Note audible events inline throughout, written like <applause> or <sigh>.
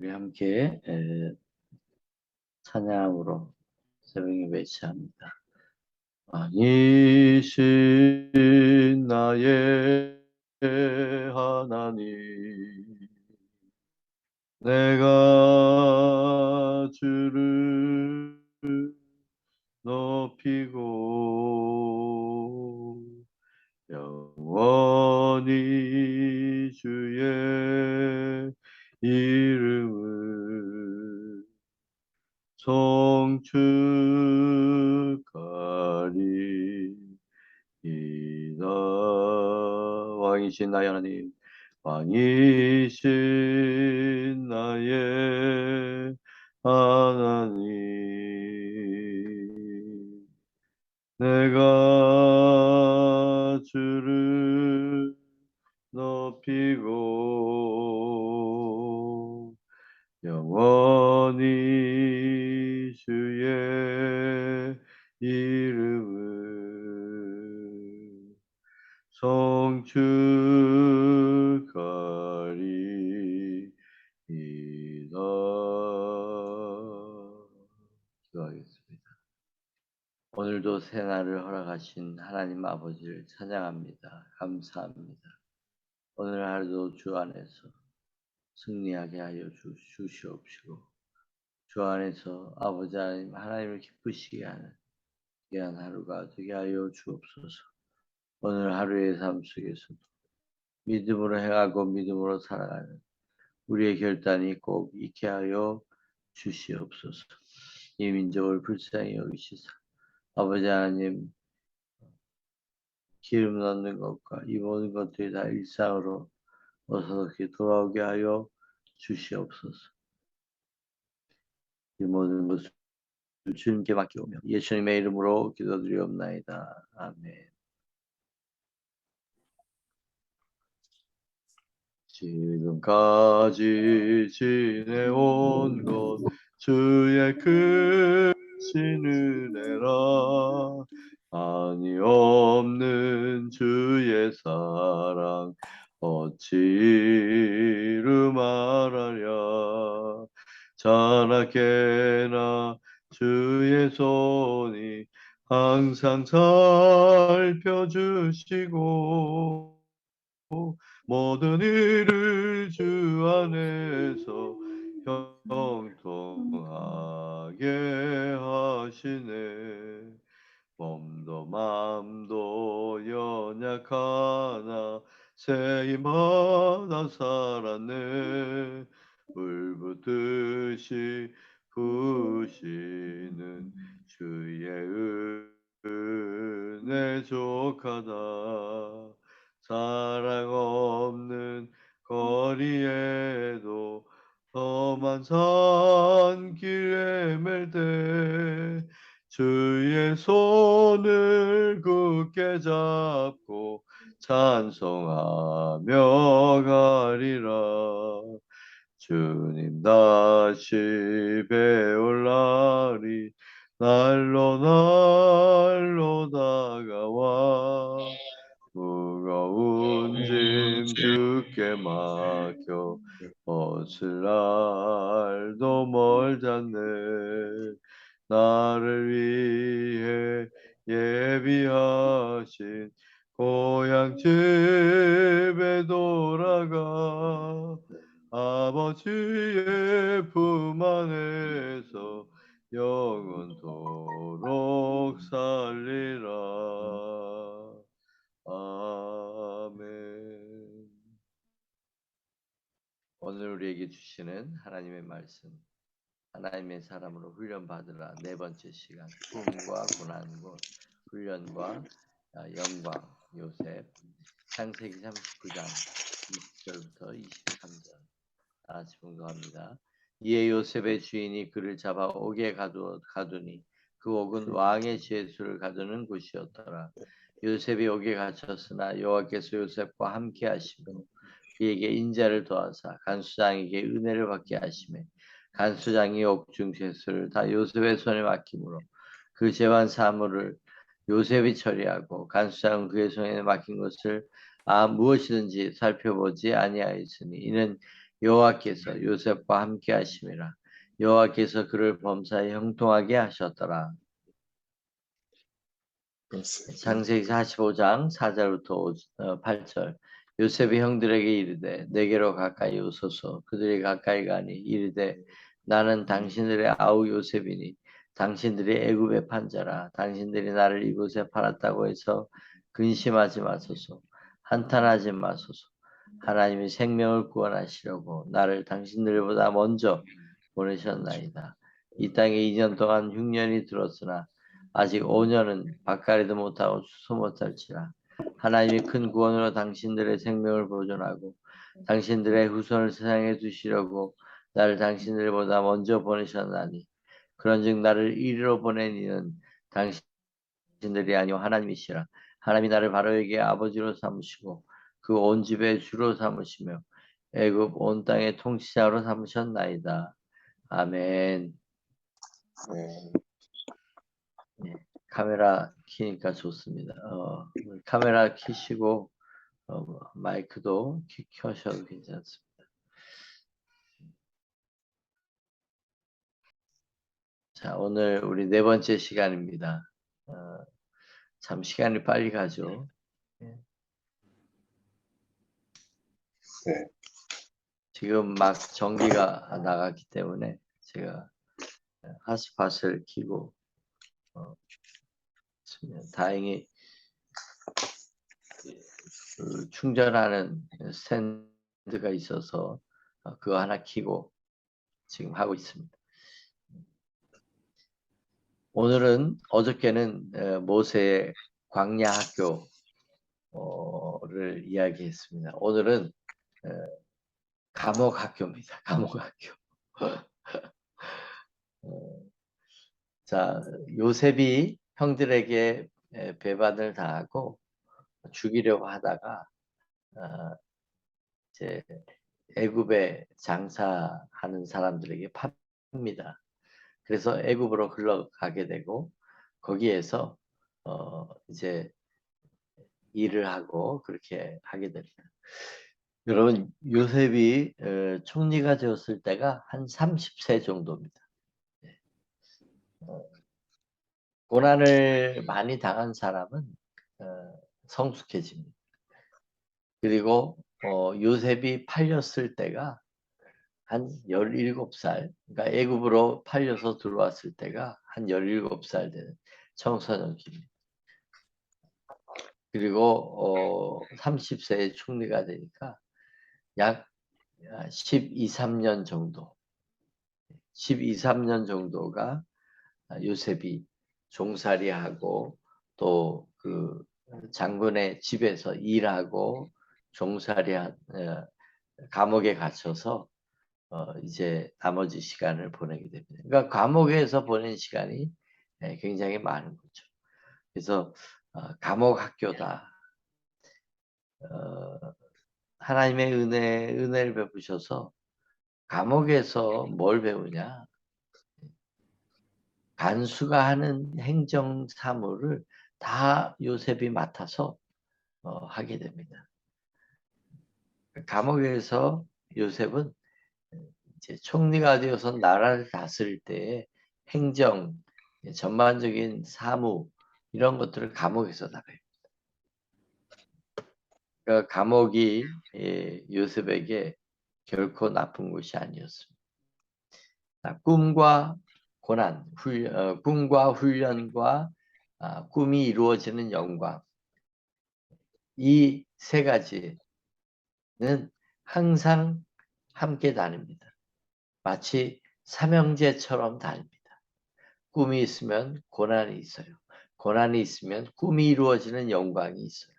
우리 함께 에, 찬양으로 새벽에 외치합니다. 아니신 나의 하나님 내가 주를 높이고 영원히 주의 이름을 송축하리 이다 왕이신 나의 하나님 왕이신 나의 허락하신 하나님 아버지를 찬양합니다. 감사합니다. 오늘 하루도 주 안에서 승리하게 하여 주, 주시옵시고 주 안에서 아버지 하나님 하나님을 기쁘시게 하는 귀한 하루가 되게 하여 주옵소서. 오늘 하루의 삶 속에서도 믿음으로 행하고 믿음으로 살아가는 우리의 결단이 꼭 있게 하여 주시옵소서. 이 민족을 불쌍히 여기시사 아버지 하나님 기름 넣는 것과 이 모든 것들이 다 일상으로 어서럽게 돌아오게 하여 주시옵소서. 이 모든 것을 주님께 맡기오며 예수님의 이름으로 기도드리옵나이다. 아멘. 지금까지 지내온 것 주의 크신 은혜라 아니 없는 주의 사랑 어찌 이루 말하랴? 자나깨나 주의 손이 항상 살펴주시고 모든 일을 주 안에서 형통하게 하시네 몸도 마음도 연약하나 새임마다 살았네. 불붙듯이 부시는 주의 은혜 족하다. 사랑 없는 거리에도 험한 산길 헤맬 때 주 의 손을 굳게 잡 안에서 영원토록 살리라. 아멘. 오늘 우리에게 주시는 하나님의 말씀 하나님의 사람으로 훈련받으라. 네 번째 시간 꿈과 고난과 훈련과 아, 영광. 요셉 창세기 39장 20절부터 23절. 다 같이 봉독합니다. 이에 요셉의 주인이 그를 잡아 옥에 가두, 가두니 그 옥은 왕의 죄수를 가두는 곳이었더라. 요셉이 옥에 갇혔으나 여호와께서 요셉과 함께 하시고 그에게 인자를 도와사 간수장에게 은혜를 받게 하시매 간수장이 옥중 죄수를 다 요셉의 손에 맡김으로 그 재반 사물을 요셉이 처리하고 간수장은 그의 손에 맡긴 것을 아 무엇이든지 살펴보지 아니하였으니 이는 여호와께서 요셉과 함께 하심이라. 여호와께서 그를 범사에 형통하게 하셨더라. 창세기 45장 4절부터 8절. 요셉이 형들에게 이르되 내게로 가까이 오소서. 그들이 가까이 가니 이르되 나는 당신들의 아우 요셉이니 당신들이 애굽의 판자라. 당신들이 나를 이곳에 팔았다고 해서 근심하지 마소서. 한탄하지 마소서 하나님이 생명을 구원하시려고 나를 당신들보다 먼저 보내셨나이다. 이 땅에 2년 동안 흉년이 들었으나 아직 5년은 밭가리도 못하고 수소 못할지라. 하나님이 큰 구원으로 당신들의 생명을 보존하고 당신들의 후손을 세상에 두시려고 나를 당신들보다 먼저 보내셨나니 그런즉 나를 이리로 보낸 이는 당신들이 아니오 하나님이시라. 하나님이 나를 바로에게 아버지로 삼으시고 그 온 집의 주로 삼으시며 애굽 온 땅의 통치자로 삼으셨나이다 아멘 네. 카메라 키니까 좋습니다. 어, 카메라 키시고 어, 마이크도 키, 켜셔도 괜찮습니다. 자, 오늘 우리 네 번째 시간입니다. 어, 참 시간이 빨리 가죠. 네. 지금 막 전기가 나갔기 때문에 제가 핫스팟을 키고 어. 다행히 그 충전하는 스탠드가 있어서 어, 그거 하나 키고 지금 하고 있습니다. 오늘은 어저께는 어, 모세의 광야 학교를 이야기했습니다. 오늘은 어, 감옥 학교입니다. 감옥 학교. <laughs> 어, 자, 요셉이 형들에게 에, 배반을 당하고 죽이려고 하다가 어, 이제 애굽에 장사하는 사람들에게 팝니다. 그래서 애굽으로 흘러가게 되고 거기에서 어, 이제 일을 하고 그렇게 하게 됩니다. 여러분 요셉이 어, 총리가 되었을 때가 한 30세 정도입니다. 네. 어, 고난을 많이 당한 사람은 어, 성숙해집니다. 그리고 어, 요셉이 팔렸을 때가 한 17살, 그러니까 애굽으로 팔려서 들어왔을 때가 한 17살 되는 청소년기입니다. 그리고 어, 30세에 총리가 되니까 약 12, 3년 정도, 12, 3년 정도가 요셉이 종살이하고 또 그 장군의 집에서 일하고 종살이한 어, 감옥에 갇혀서 어, 이제 나머지 시간을 보내게 됩니다. 그러니까 감옥에서 보낸 시간이 예, 굉장히 많은 거죠. 그래서 어, 감옥 학교다. 어, 하나님의 은혜 은혜를 베푸셔서 감옥에서 뭘 배우냐? 간수가 하는 행정 사무를 다 요셉이 맡아서 어, 하게 됩니다. 감옥에서 요셉은 이제 총리가 되어서 나라를 다스릴 때 행정, 전반적인 사무 이런 것들을 감옥에서 다 배웁니다. 그러니까 감옥이 예, 요셉에게 결코 나쁜 것이 아니었습니다. 꿈과 고난, 훈련, 어, 꿈과 훈련과 아, 꿈이 이루어지는 영광 이 세 가지는 항상 함께 다닙니다. 마치 삼형제처럼 다닙니다. 꿈이 있으면 고난이 있어요. 고난이 있으면 꿈이 이루어지는 영광이 있어요.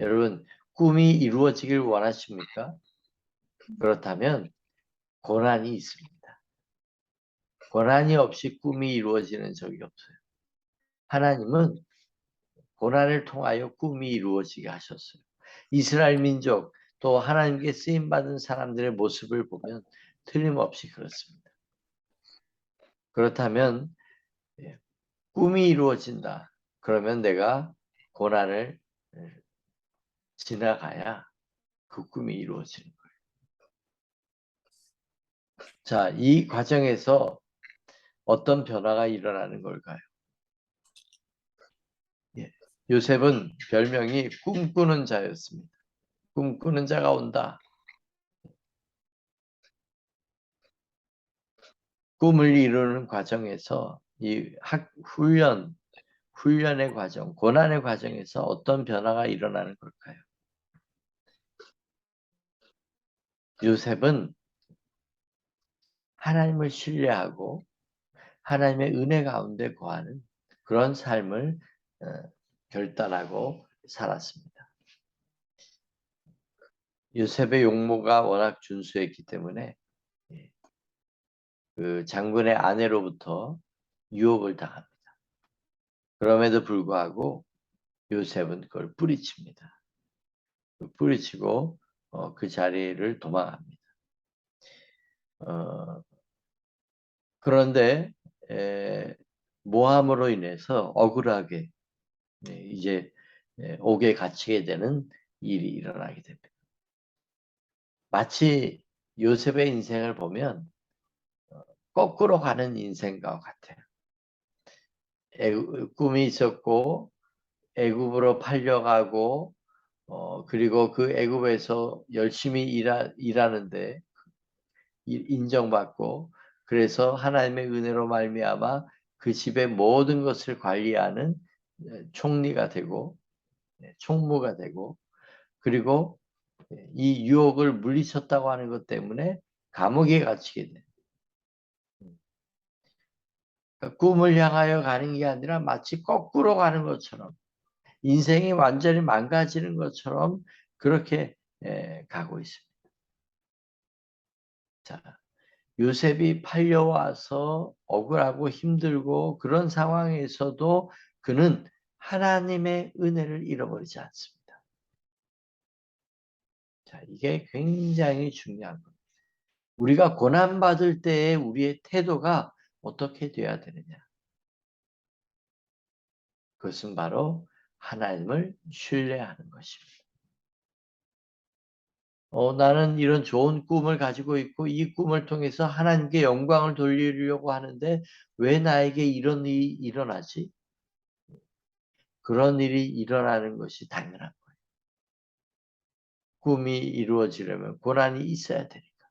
여러분 꿈이 이루어지길 원하십니까? 그렇다면 고난이 있습니다. 고난이 없이 꿈이 이루어지는 적이 없어요. 하나님은 고난을 통하여 꿈이 이루어지게 하셨어요. 이스라엘 민족 또 하나님께 쓰임 받은 사람들의 모습을 보면 틀림없이 그렇습니다. 그렇다면 예, 꿈이 이루어진다. 그러면 내가 고난을 예, 지나가야 그 꿈이 이루어지는 거예요. 자, 이 과정에서 어떤 변화가 일어나는 걸까요? 예, 요셉은 별명이 꿈꾸는 자였습니다. 꿈꾸는 자가 온다. 꿈을 이루는 과정에서 이 학 훈련 훈련의 과정, 고난의 과정에서 어떤 변화가 일어나는 걸까요? 요셉은 하나님을 신뢰하고 하나님의 은혜 가운데 거하는 그런 삶을 어, 결단하고 살았습니다. 요셉의 용모가 워낙 준수했기 때문에 예, 그 장군의 아내로부터 유혹을 당합니다. 그럼에도 불구하고 요셉은 그걸 뿌리칩니다. 뿌리치고 어, 그 자리를 도망합니다. 어, 그런데 에, 모함으로 인해서 억울하게 네, 이제 에, 옥에 갇히게 되는 일이 일어나게 됩니다. 마치 요셉의 인생을 보면 어, 거꾸로 가는 인생과 같아요. 애구, 꿈이 있었고 애굽으로 팔려가고 어, 그리고 그 애굽에서 열심히 일하, 일하는데 인정받고 그래서 하나님의 은혜로 말미암아 그 집의 모든 것을 관리하는 총리가 되고 네, 총무가 되고 그리고 이 유혹을 물리쳤다고 하는 것 때문에 감옥에 갇히게 돼. 그러니까 꿈을 향하여 가는 게 아니라 마치 거꾸로 가는 것처럼 인생이 완전히 망가지는 것처럼 그렇게 가고 있습니다. 자, 요셉이 팔려와서 억울하고 힘들고 그런 상황에서도 그는 하나님의 은혜를 잃어버리지 않습니다. 자, 이게 굉장히 중요한 겁니다. 우리가 고난받을 때에 우리의 태도가 어떻게 되어야 되느냐? 그것은 바로 하나님을 신뢰하는 것입니다. 어, 나는 이런 좋은 꿈을 가지고 있고 이 꿈을 통해서 하나님께 영광을 돌리려고 하는데 왜 나에게 이런 일이 일어나지? 그런 일이 일어나는 것이 당연한 거예요. 꿈이 이루어지려면 고난이 있어야 되니까.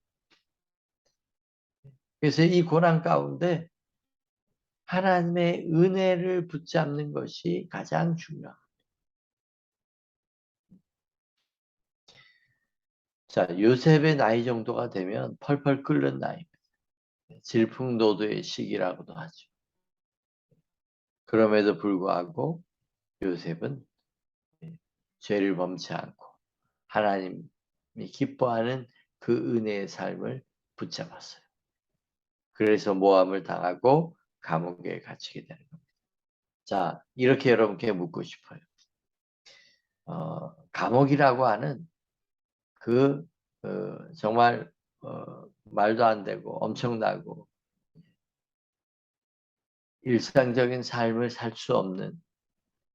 그래서 이 고난 가운데 하나님의 은혜를 붙잡는 것이 가장 중요합니다. 자, 요셉의 나이 정도가 되면 펄펄 끓는 나이입니다. 질풍노도의 시기라고도 하죠. 그럼에도 불구하고 요셉은 죄를 범치 않고 하나님이 기뻐하는 그 은혜의 삶을 붙잡았어요. 그래서 모함을 당하고 감옥에 갇히게 되는 겁니다. 자, 이렇게 여러분께 묻고 싶어요. 어, 감옥이라고 하는 그 어, 정말 어, 말도 안 되고 엄청나고 일상적인 삶을 살 수 없는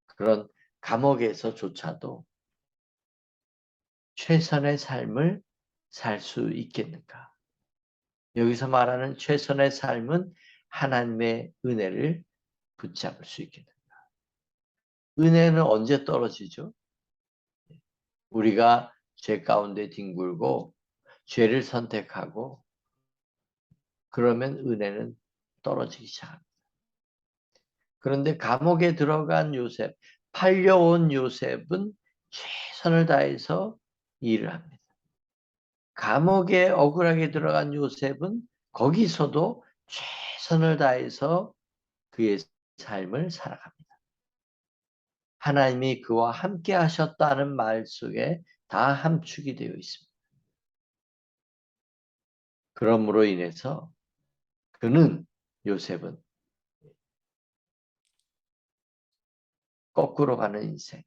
그런 감옥에서조차도 최선의 삶을 살 수 있겠는가? 여기서 말하는 최선의 삶은 하나님의 은혜를 붙잡을 수 있겠는가? 은혜는 언제 떨어지죠? 우리가 죄 가운데 뒹굴고 죄를 선택하고 그러면 은혜는 떨어지기 시작합니다. 그런데 감옥에 들어간 요셉, 팔려온 요셉은 최선을 다해서 일을 합니다. 감옥에 억울하게 들어간 요셉은 거기서도 최 선을 다해서 그의 삶을 살아갑니다. 하나님이 그와 함께 하셨다는 말 속에 다 함축이 되어 있습니다. 그러므로 인해서 그는 요셉은 거꾸로 가는 인생,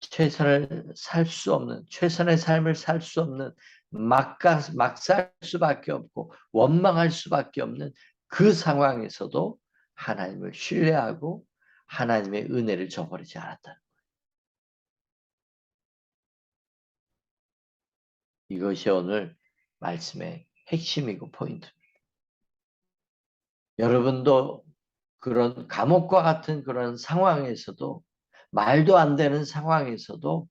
최선을 살 수 없는, 최선의 삶을 살 수 없는, 막살 수밖에 없고, 원망할 수밖에 없는 그 상황에서도 하나님을 신뢰하고 하나님의 은혜를 저버리지 않았다. 이것이 오늘 말씀의 핵심이고 포인트입니다. 여러분도 그런 감옥과 같은 그런 상황에서도 말도 안 되는 상황에서도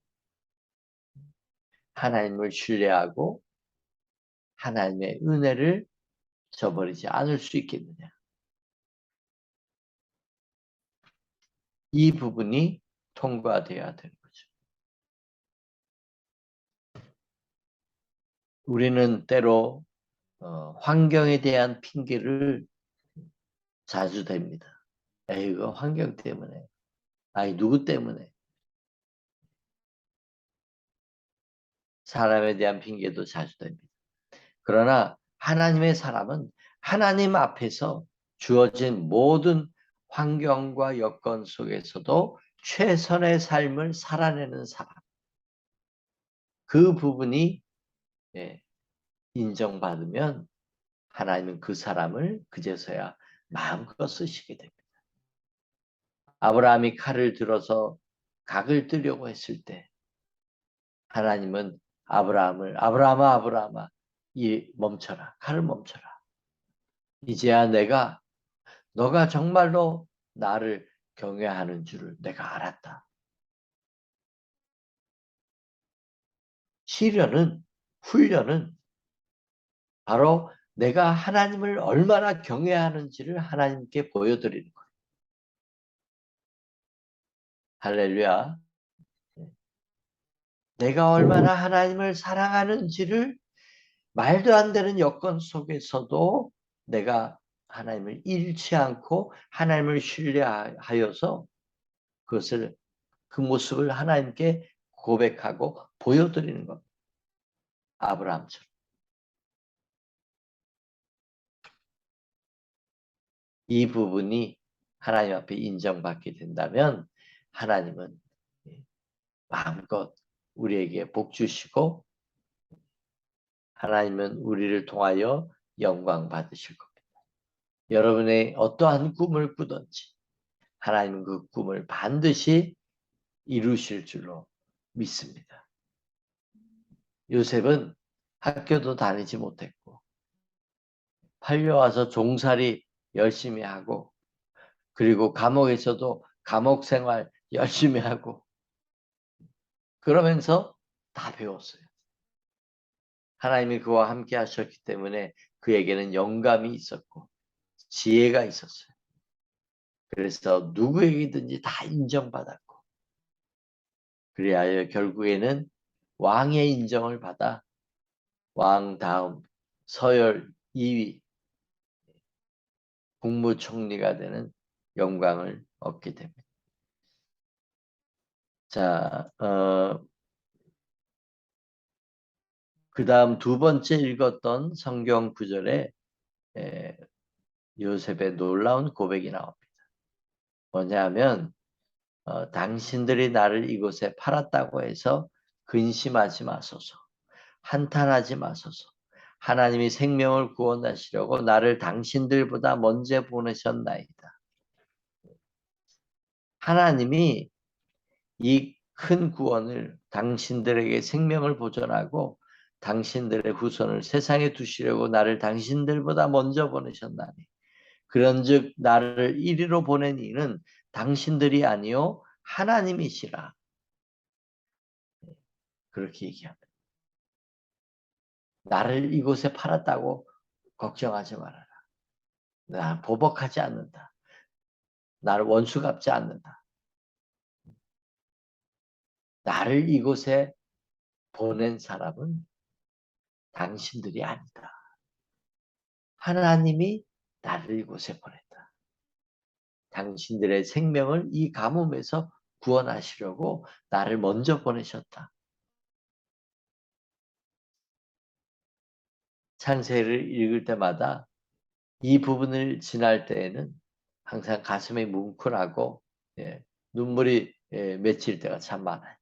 하나님을 신뢰하고 하나님의 은혜를 저버리지 않을 수 있겠느냐. 이 부분이 통과되어야 되는 거죠. 우리는 때로 어, 환경에 대한 핑계를 자주 댑니다. 에이, 이거 환경 때문에. 아니, 누구 때문에. 사람에 대한 핑계도 자주 됩니다. 그러나 하나님의 사람은 하나님 앞에서 주어진 모든 환경과 여건 속에서도 최선의 삶을 살아내는 사람. 그 부분이 예, 인정받으면 하나님은 그 사람을 그제서야 마음껏 쓰시게 됩니다. 아브라함이 칼을 들어서 각을 뜨려고 했을 때 하나님은 아브라함을 아브라함아 아브라함아 이 멈춰라 칼을 멈춰라 이제야 내가 너가 정말로 나를 경외하는 줄을 내가 알았다. 시련은 훈련은 바로 내가 하나님을 얼마나 경외하는지를 하나님께 보여드리는 거예요. 할렐루야. 내가 얼마나 하나님을 사랑하는지를 말도 안 되는 여건 속에서도 내가 하나님을 잃지 않고 하나님을 신뢰하여서 그것을 그 모습을 하나님께 고백하고 보여드리는 것. 아브라함처럼. 이 부분이 하나님 앞에 인정받게 된다면 하나님은 마음껏 우리에게 복 주시고 하나님은 우리를 통하여 영광 받으실 겁니다. 여러분의 어떠한 꿈을 꾸든지 하나님은 그 꿈을 반드시 이루실 줄로 믿습니다. 요셉은 학교도 다니지 못했고 팔려와서 종살이 열심히 하고 그리고 감옥에서도 감옥 생활 열심히 하고 그러면서 다 배웠어요. 하나님이 그와 함께 하셨기 때문에 그에게는 영감이 있었고 지혜가 있었어요. 그래서 누구에게든지 다 인정받았고 그리하여 결국에는 왕의 인정을 받아 왕 다음 서열 2위 국무총리가 되는 영광을 얻게 됩니다. 자, 어, 그 다음 두 번째 읽었던 성경 구절에 에, 요셉의 놀라운 고백이 나옵니다. 뭐냐면 어, 당신들이 나를 이곳에 팔았다고 해서 근심하지 마소서, 한탄하지 마소서. 하나님이 생명을 구원하시려고 나를 당신들보다 먼저 보내셨나이다. 하나님이 이 큰 구원을 당신들에게 생명을 보존하고 당신들의 후손을 세상에 두시려고 나를 당신들보다 먼저 보내셨나니 그런즉 나를 이리로 보낸 이는 당신들이 아니요 하나님이시라 그렇게 얘기합니다. 나를 이곳에 팔았다고 걱정하지 말아라. 나 보복하지 않는다. 나를 원수 갚지 않는다. 나를 이곳에 보낸 사람은 당신들이 아니다. 하나님이 나를 이곳에 보냈다. 당신들의 생명을 이 가뭄에서 구원하시려고 나를 먼저 보내셨다. 창세를 읽을 때마다 이 부분을 지날 때에는 항상 가슴이 뭉클하고 예, 눈물이 예, 맺힐 때가 참 많아요.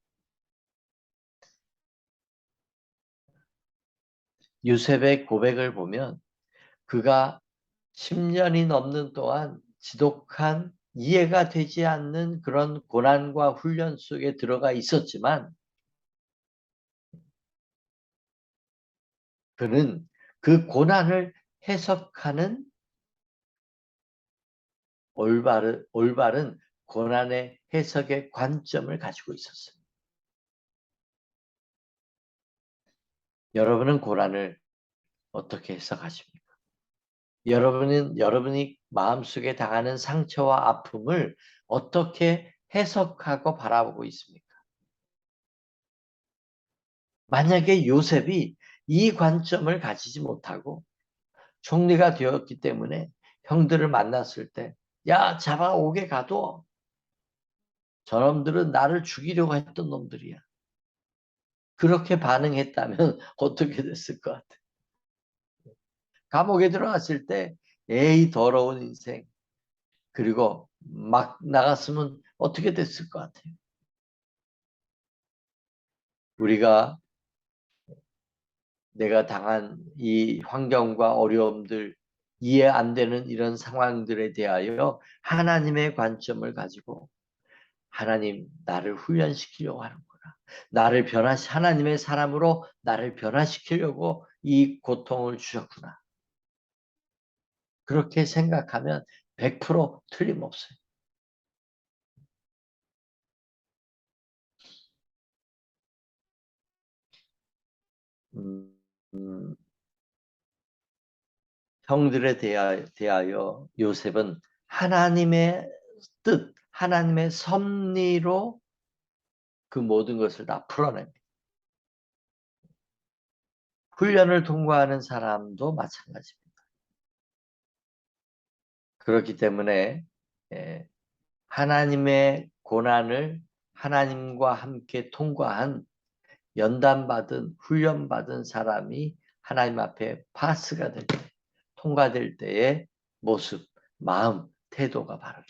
유셉의 고백을 보면 그가 10년이 넘는 동안 지독한 이해가 되지 않는 그런 고난과 훈련 속에 들어가 있었지만 그는 그 고난을 해석하는 올바른, 올바른 고난의 해석의 관점을 가지고 있었어요. 여러분은 고난을 어떻게 해석하십니까? 여러분은 여러분이 마음속에 당하는 상처와 아픔을 어떻게 해석하고 바라보고 있습니까? 만약에 요셉이 이 관점을 가지지 못하고 총리가 되었기 때문에 형들을 만났을 때, 야, 잡아오게 가도 저놈들은 나를 죽이려고 했던 놈들이야. 그렇게 반응했다면 <laughs> 어떻게 됐을 것 같아? 감옥에 들어갔을 때, 에이, 더러운 인생. 그리고 막 나갔으면 어떻게 됐을 것 같아요? 우리가 내가 당한 이 환경과 어려움들 이해 안 되는 이런 상황들에 대하여 하나님의 관점을 가지고 하나님 나를 훈련시키려고 하는구나. 나를 변화시 하나님의 사람으로 나를 변화시키려고 이 고통을 주셨구나. 그렇게 생각하면 100% 틀림없어요. 음, 음, 형들에 대하여, 대하여 요셉은 하나님의 뜻, 하나님의 섭리로 그 모든 것을 다 풀어냅니다. 훈련을 통과하는 사람도 마찬가지입니다. 그렇기 때문에 예, 하나님의 고난을 하나님과 함께 통과한 연단받은 훈련받은 사람이 하나님 앞에 파스가 될 때, 통과될 때의 모습, 마음, 태도가 바로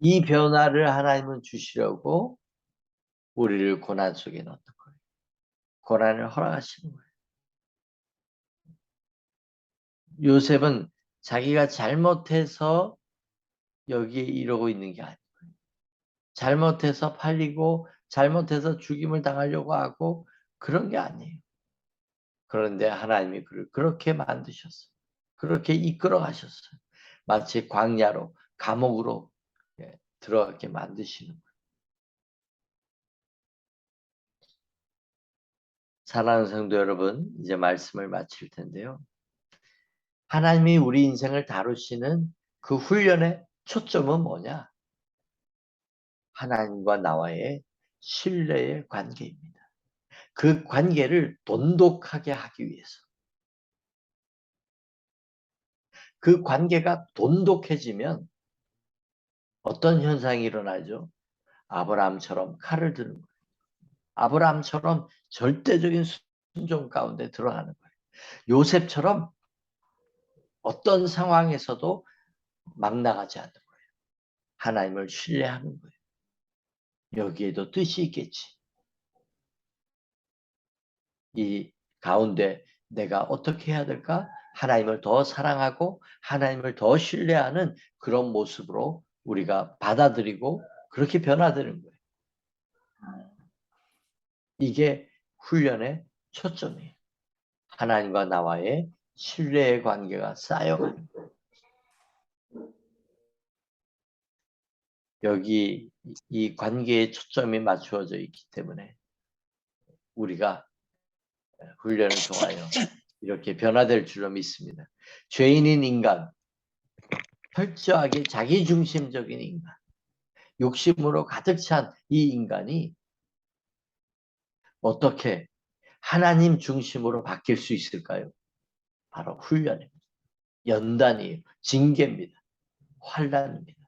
이 변화를 하나님은 주시려고 우리를 고난 속에 넣는 거예요. 고난을 허락하시는 거예요. 요셉은 자기가 잘못해서 여기에 이러고 있는 게 아니에요. 잘못해서 팔리고 잘못해서 죽임을 당하려고 하고 그런 게 아니에요. 그런데 하나님이 그를 그렇게 만드셨어요. 그렇게 이끌어 가셨어요. 마치 광야로 감옥으로 예, 들어가게 만드시는. 사랑하는 성도 여러분, 이제 말씀을 마칠 텐데요. 하나님이 우리 인생을 다루시는 그 훈련의 초점은 뭐냐? 하나님과 나와의 신뢰의 관계입니다. 그 관계를 돈독하게 하기 위해서. 그 관계가 돈독해지면 어떤 현상이 일어나죠? 아브라함처럼 칼을 드는 거예요. 아브라함처럼 절대적인 순종 가운데 들어가는 거예요. 요셉처럼 어떤 상황에서도 막 나가지 않는 거예요. 하나님을 신뢰하는 거예요. 여기에도 뜻이 있겠지. 이 가운데 내가 어떻게 해야 될까? 하나님을 더 사랑하고 하나님을 더 신뢰하는 그런 모습으로 우리가 받아들이고 그렇게 변화되는 거예요. 이게 훈련의 초점이에요. 하나님과 나와의 신뢰의 관계가 쌓여가는 거예요. 여기 이 관계에 초점이 맞추어져 있기 때문에 우리가 훈련을 통하여 이렇게 변화될 줄로 믿습니다. 죄인인 인간, 철저하게 자기중심적인 인간, 욕심으로 가득 찬 이 인간이 어떻게 하나님 중심으로 바뀔 수 있을까요? 바로 훈련입니다. 연단이에요. 징계입니다. 환란입니다.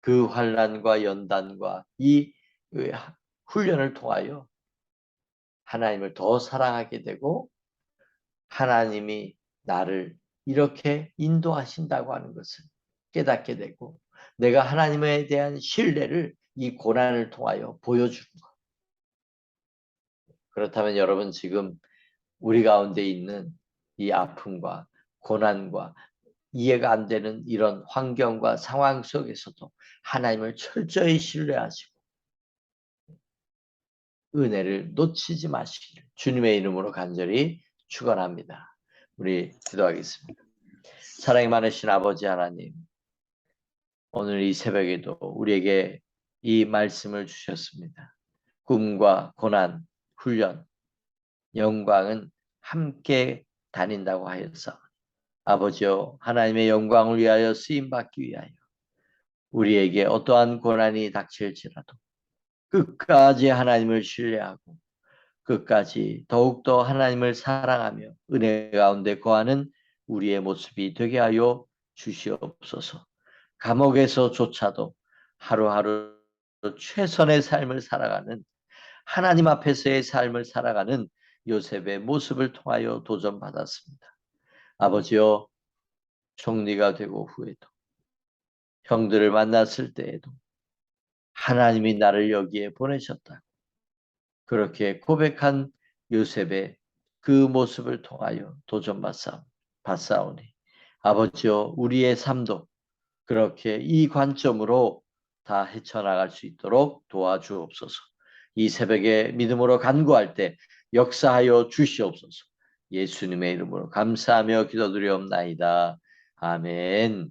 그 환란과 연단과 이 훈련을 통하여 하나님을 더 사랑하게 되고 하나님이 나를 이렇게 인도하신다고 하는 것을 깨닫게 되고 내가 하나님에 대한 신뢰를 이 고난을 통하여 보여주는 것. 그렇다면 여러분 지금 우리 가운데 있는 이 아픔과 고난과 이해가 안 되는 이런 환경과 상황 속에서도 하나님을 철저히 신뢰하시고 은혜를 놓치지 마시기를 주님의 이름으로 간절히 축원합니다. 우리 기도하겠습니다. 사랑이 많으신 아버지 하나님, 오늘 이 새벽에도 우리에게 이 말씀을 주셨습니다. 꿈과 고난, 훈련, 영광은 함께 다닌다고 하여서 아버지여 하나님의 영광을 위하여 쓰임 받기 위하여 우리에게 어떠한 고난이 닥칠지라도 끝까지 하나님을 신뢰하고 끝까지 더욱더 하나님을 사랑하며 은혜 가운데 거하는 우리의 모습이 되게 하여 주시옵소서. 감옥에서조차도 하루하루 최선의 삶을 살아가는 하나님 앞에서의 삶을 살아가는 요셉의 모습을 통하여 도전받았습니다. 아버지여 총리가 되고 후에도 형들을 만났을 때에도 하나님이 나를 여기에 보내셨다. 그렇게 고백한 요셉의 그 모습을 통하여 도전받사오니 아버지여 우리의 삶도 그렇게 이 관점으로 다 헤쳐나갈 수 있도록 도와주옵소서. 이 새벽에 믿음으로 간구할 때 역사하여 주시옵소서. 예수님의 이름으로 감사하며 기도드리옵나이다. 아멘.